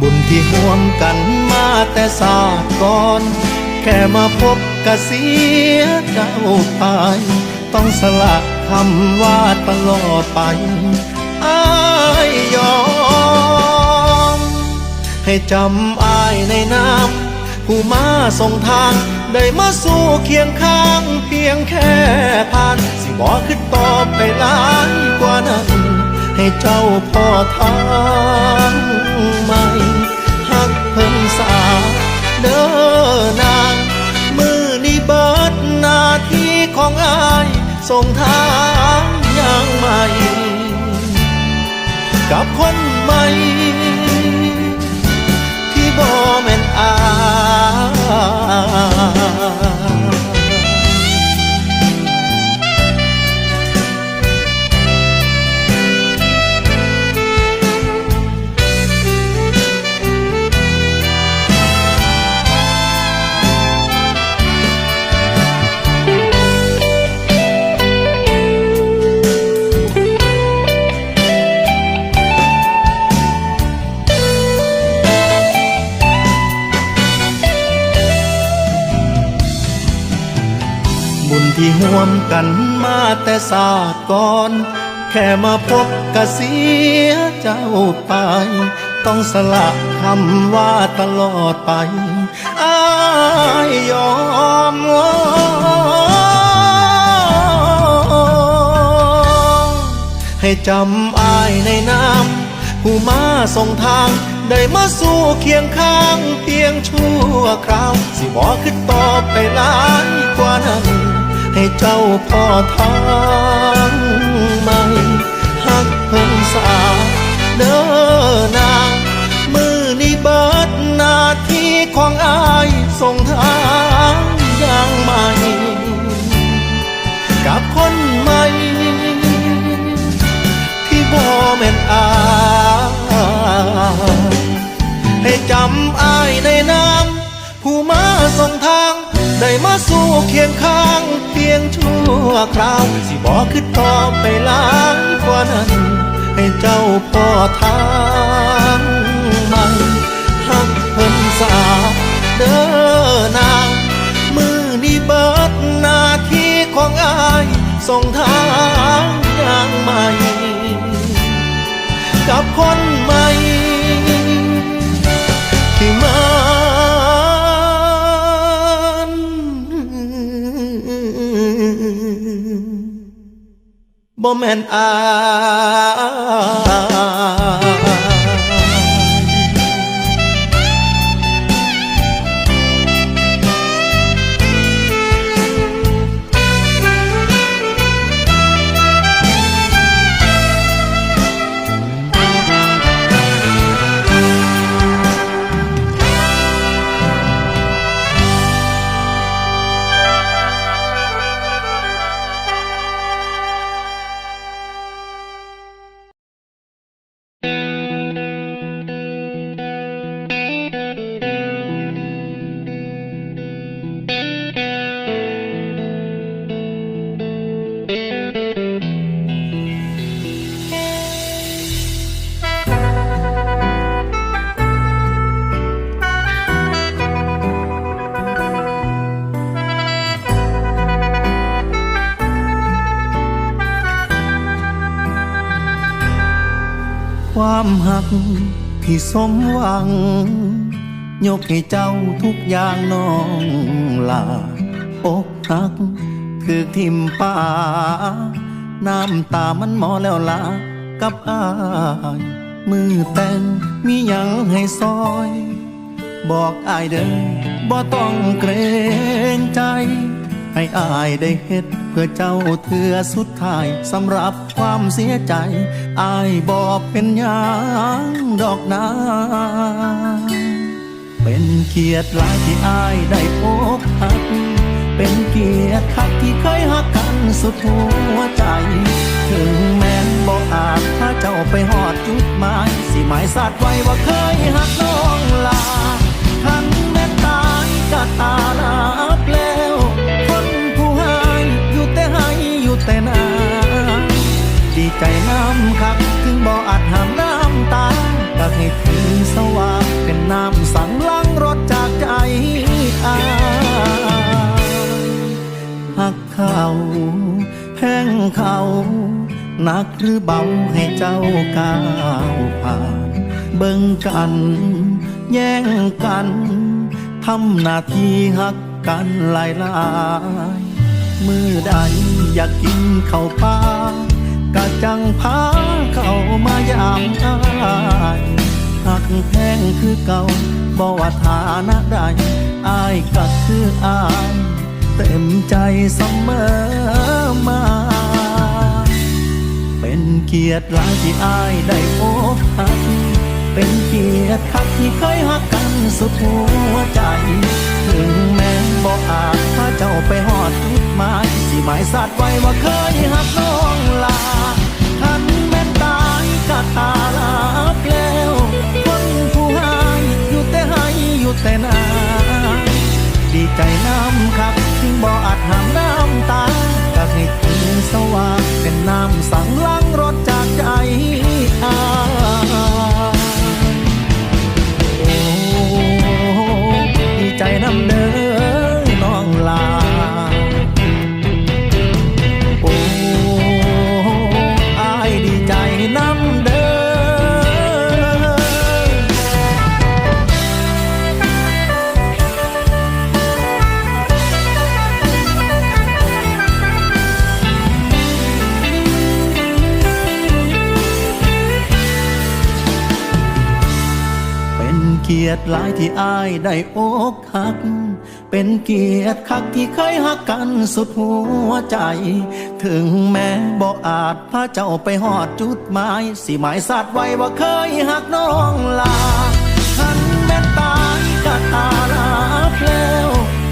บุญที่ห่วมกันมาแต่ศาสตร์ก่อน แค่มาพบกะเสียเจ้าไปต้องสละคำว่าตลอดไปอายยอม ให้จำอายในน้ำผู้มาส่งทาง ได้มาสู่เคียงข้าง เพียงแค่ผ่าน สิบอกขึ้นต่อไปหลายกว่านั้น ให้เจ้าพ่อทางใหม่หักเพิ่นสาเด้อนางมือนี้เบิดหน้าที่ของอายส่งทางอย่างใหม่ กับคนใหม่ ที่บ่แม่นอาย กันมาแต่ศาสตร์ก่อน แค่มาพบกะเสียเจ้าไปต้องสละคำว่าตลอดไปอายยอมให้จำอายในน้ำผู้มาส่งทาง ได้มาสู่เคียงข้างเพียงชั่วคราว สิบอกขึ้นต่อไปหลายกว่านั้น ให้เจ้าพ่อทางใหม่หักเพิ่งสาเด้อนามือนี้เบิดนาทีของอายส่งทางอย่างใหม่ กับคนใหม่ที่บ่แม่นอายให้จำอายในน้ำผู้มาส่งทาง ได้มาสู่เคียงข้าง เพียงชั่วคราว สิบอกขึ้นต่อไปหลายกว่านั้น ให้เจ้าพ่อทางใหม่หักเพิ่นสาเด้อนาง มือนี้เบิดหน้าที่ของอายส่งทางอย่างใหม่กับคน บ่แม่นอาย ความหักที่สมหวัง ยกให้เจ้าทุกอย่างน้องลาอกหัก คือทิมป่า น้ำตามันหมอแล้วลากับอาย มือแต่งมียังให้ซอย บอกอายเด้อบ่ต้องเกรงใจ ให้อายได้เฮ็ด เพื่อเจ้าเถือสุดท้ายสำหรับความเสียใจ อายบอกเป็นหยังดอกนาเป็นเกียรติหลายที่อายได้พบหัก เป็นเกียรติคักที่เคยหักกันสุดหัวใจ ถึงแม้นบอกอาจถ้าเจ้าไปหอดจุดหมาย สิหมายสัตว์ไว้ว่าเคยหักน้องลา ทันแม้ตายก็ตาลา ก็ให้สว่างเป็นน้ำสั่งล้างรถจากใจอาหักเขาแพงเขาหนักหรือเบาให้เจ้าก้าวผ่าน เบิ่งกัน แย่งกันทำหน้าที่หักกันหลายหลายมือใดอยากกินข้าวปลากะจังพาเข้ามายามอา แพงคือเก่าบ่ว่าฐานะใดอายก็คืออายเต็มใจเสมอมา เป็นเกียรติหลายที่อายได้พบหักเป็นเกียรติคักที่เคยหักกันสุดหัวใจ ถึงแม้บอกอาจถ้าเจ้าไปหอดจุดหมาย สิหมายสัตว์ไว้ว่าเคยหักน้องลา ยรติหลายที่อายได้อกหัก เป็นเกียรติคักที่เคยหักกันสุดหัวใจ ถึงแม้บ่อาจพาเจ้าไปหอดจุดหมาย สิหมายสัตว์ไว้ว่าเคยหักน้องลาทันแม้นตายก็ตาลาเพลว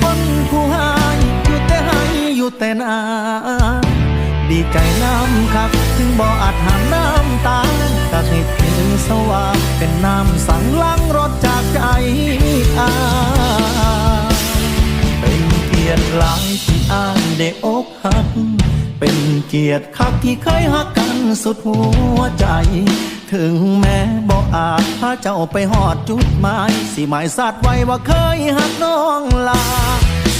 คนผู้ให้อยู่แต่ให้อยู่แต่นาดีใจน้ำคักถึงบ่อาจห้ามน้ำตาก็ให้ถึงสว่างเป็นน้ำสั่งล้างรถ ใจอายเป็นเกียรติหลายที่อ้ายได้อกหัก เป็นเกียรติคักที่เคยหักกันสุดหัวใจ ถึงแม้บ่อาจพาเจ้าไปหอดจุดหมายสิหมายสัตว์ไว้ว่าเคยหักน้องลา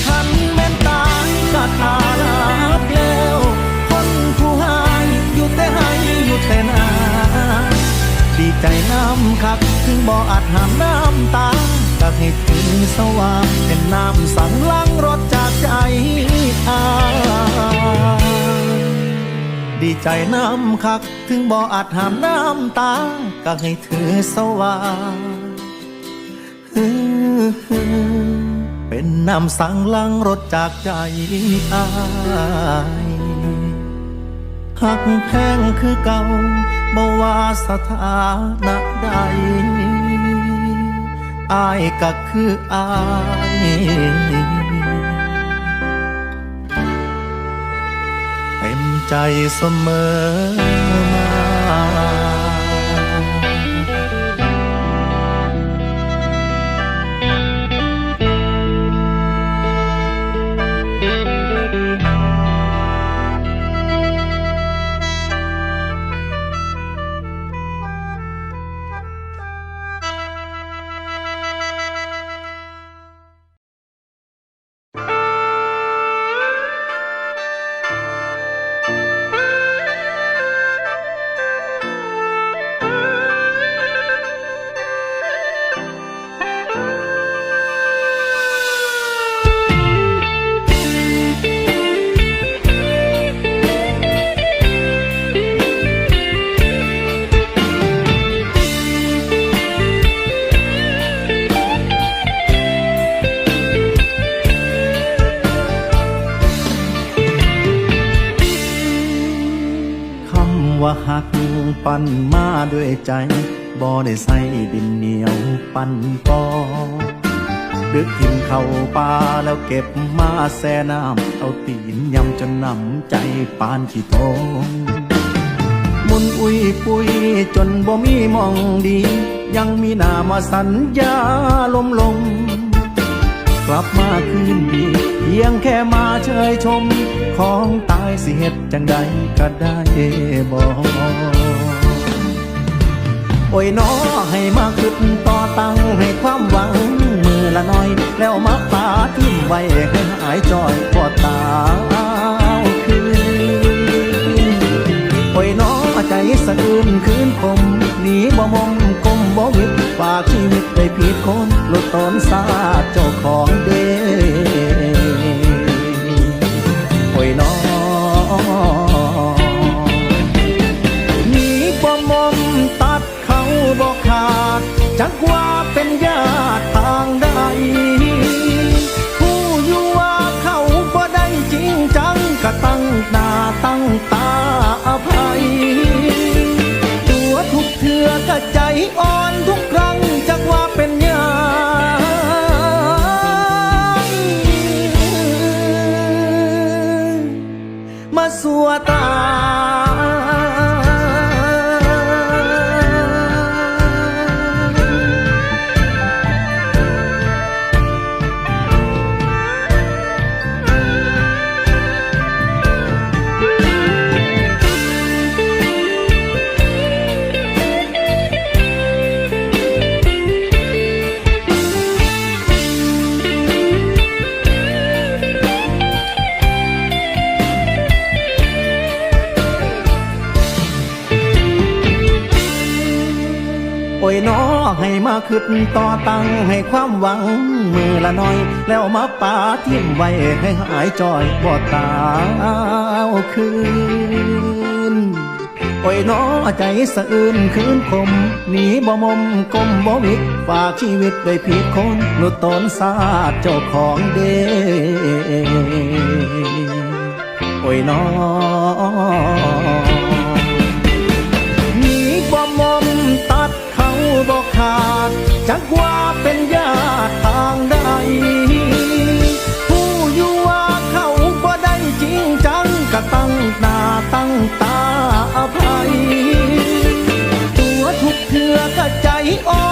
ทันแม้นตายก็ตาลาบแล้ว คนผู้ให้อยู่แต่ให้อยู่แต่นา ดีใจน้ำคัก ถึงบ่ออาจหามน้ำตาก็ให้ถึงสว่างเป็นน้ำสั่งล้างรถจากใจอาดีใจน้ำคัก ถึงบ่ออาจหามน้ำตาก็ให้ถือสว่างเป็นน้ำสั่งล้างรถจากใจอาย หักแพงคือเก่าบ่ว่าสถานะใดอายก็คืออายเต็มใจเสมอ นมาด้วยใจบ่ได้ใส่ดินเหนียวปันปอดึกทิมเข้าป่าแล้วเก็บมาแซ่น้ำเอาตีนยำจนนำใจปานขี้ทงมุนอุ้ยปุยจนบ่มีมองดี ยังมีหน้ามาสัญญาลมลง กลับมาคืนดีเพียงแค่มาเชยชม ของตายสิเหตุจังใดก็ได้บอก โอ้ยน้อให้มาขึ้นต่อตังให้ความหวังมือละน้อย แล้วมาปาทิ้มไว้ให้หายจอยพอตาคืนโอ้ยน้อใจสะอื้นคืนคมหนีบ่มองกลมบ่วิดฝากชีวิตไปผิดคนหลุดตนสาเจ้าของเด ตั้งตาตั้งตาอภัย ตัวทุกเถื่อก็ใจอ่อน ขึ้นต่อตังให้ความหวังมือละน้อย แล้วมาปาทิ้มไว้ให้หายจอยบ่ตาเอาคืนโอ้ยน้อใจสะอื้นคืนคมหนีบ่มมกลมบ่วิดฝากชีวิตไว้ผิดคนหลุตนสาดเจ้าของเด้โอ้ยน้อหนีบ่มมตัดเขาบ่ขา จักว่าเป็นญาติทางใด ผู้อยู่ว่าเขาบ่ได้จริงจังก็ตั้งหน้าตั้งตาอภัย ตัวทุกเถื่อก็ใจอ่อน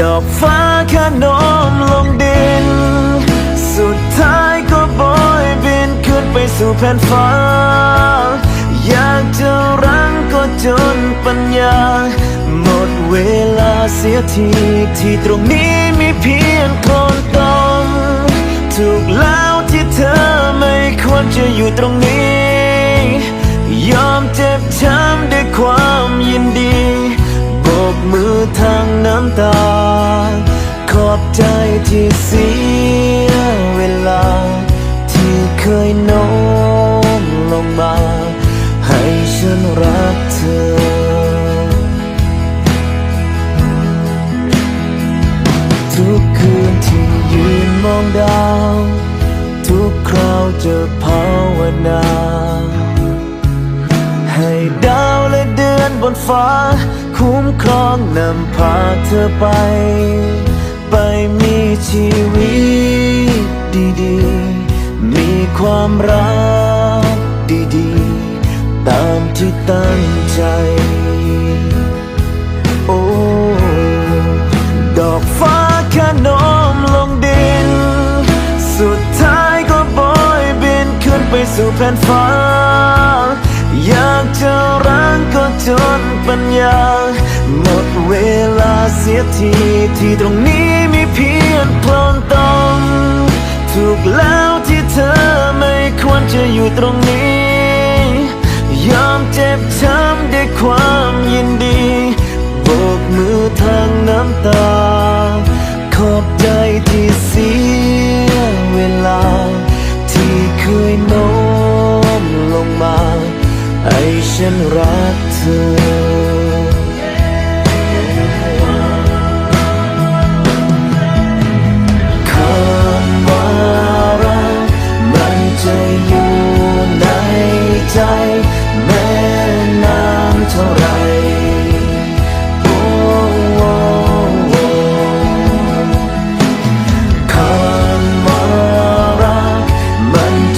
ดอกฟ้าแค่นมลงดิน สุดท้ายก็โบยบินขึ้นไปสู่แผ่นฟ้า อยากจะรั้งก็จนปัญญา หมดเวลาเสียทีที่ตรงนี้มีเพียงคนต้องถูกแล้วที่เธอไม่ควรจะอยู่ตรงนี้ ยอมเจ็บช้ำ ทางน้ำตา ขอบใจที่เสียเวลา ที่เคยโน้ สู่แผ่นฟ้า อยากจะรักก็จนปัญญา หมดเวลาเสียทีที่ตรงนี้มีเพียงโคลนตมถูกแล้วที่เธอไม่ควรจะอยู่ตรงนี้ ยอมเจ็บช้ำด้วยความยินดีโบกมือทางน้ำตาขอบ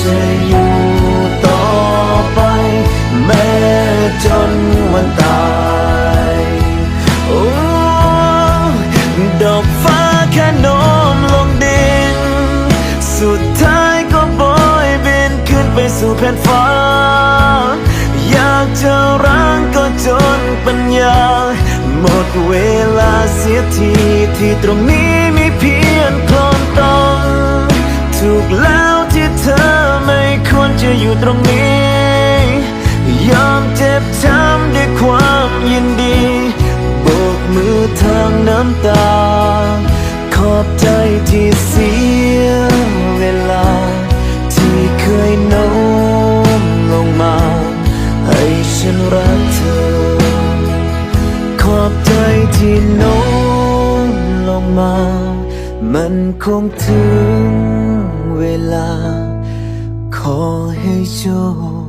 จะอยู่ต่อไป แม้จนวันตายโอ้ดอกฟ้าแค่โน้มลงดิน สุดท้ายก็โบยบินขึ้นไปสู่แผ่นฟ้า อยากจะรักก็จนปัญญา หมดเวลาเสียทีที่ตรงนี้มีเพียงคลนตมถูกแล้ว อยู่ตรงนี้ ยอมเจ็บช้ำด้วยความยินดีโบกมือทางน้ำตา ขอบใจที่เสียเวลา ที่เคยโน้มลงมา ให้ฉันรักเธอ ขอบใจที่โน้มลงมา มันคงถึงเวลา 黑酒。